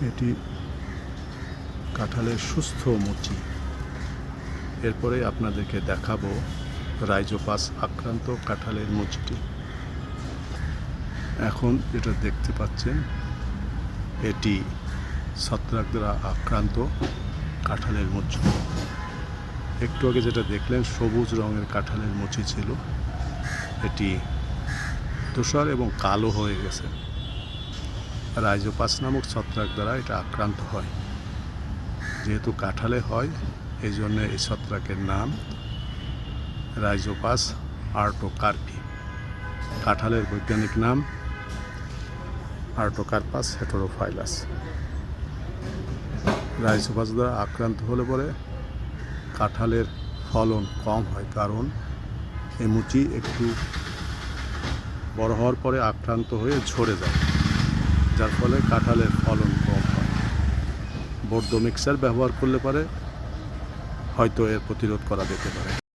এটি কাঁঠালের সুস্থ মুচি। এরপরে আপনাদেরকে দেখাবো রাইজোপাস আক্রান্ত কাঁঠালের মুচিটি। এখন যেটা দেখতে পাচ্ছেন, এটি ছত্রাক দ্বারা আক্রান্ত কাঁঠালের মুচি। একটু আগে যেটা দেখলেন, সবুজ রঙের কাঁঠালের মুচি ছিল। এটি তুষার এবং কালো হয়ে গেছে। রাইজোপাস নামক ছত্রাক দ্বারা এটা আক্রান্ত হয়। যেহেতু কাঁঠালে হয় এই জন্য এই ছত্রাকের নাম রাইজোপাস আর্টোকার্পি। কাঁঠালের বৈজ্ঞানিক নাম আর্টোকার্পাস হেটোরোফাইলাস। রাইজোপাস দ্বারা আক্রান্ত হলে পরে কাঁঠালের ফলন কম হয় কারণ এই মুচি একটু বড় হওয়ার পরে আক্রান্ত হয়ে ঝরে যায়। যার ফলে কাঁঠালের ফলন কম হয়। বর্ধ মিক্সার ব্যবহার করলে পারে হয়তো এর প্রতিরোধ করা যেতে পারে।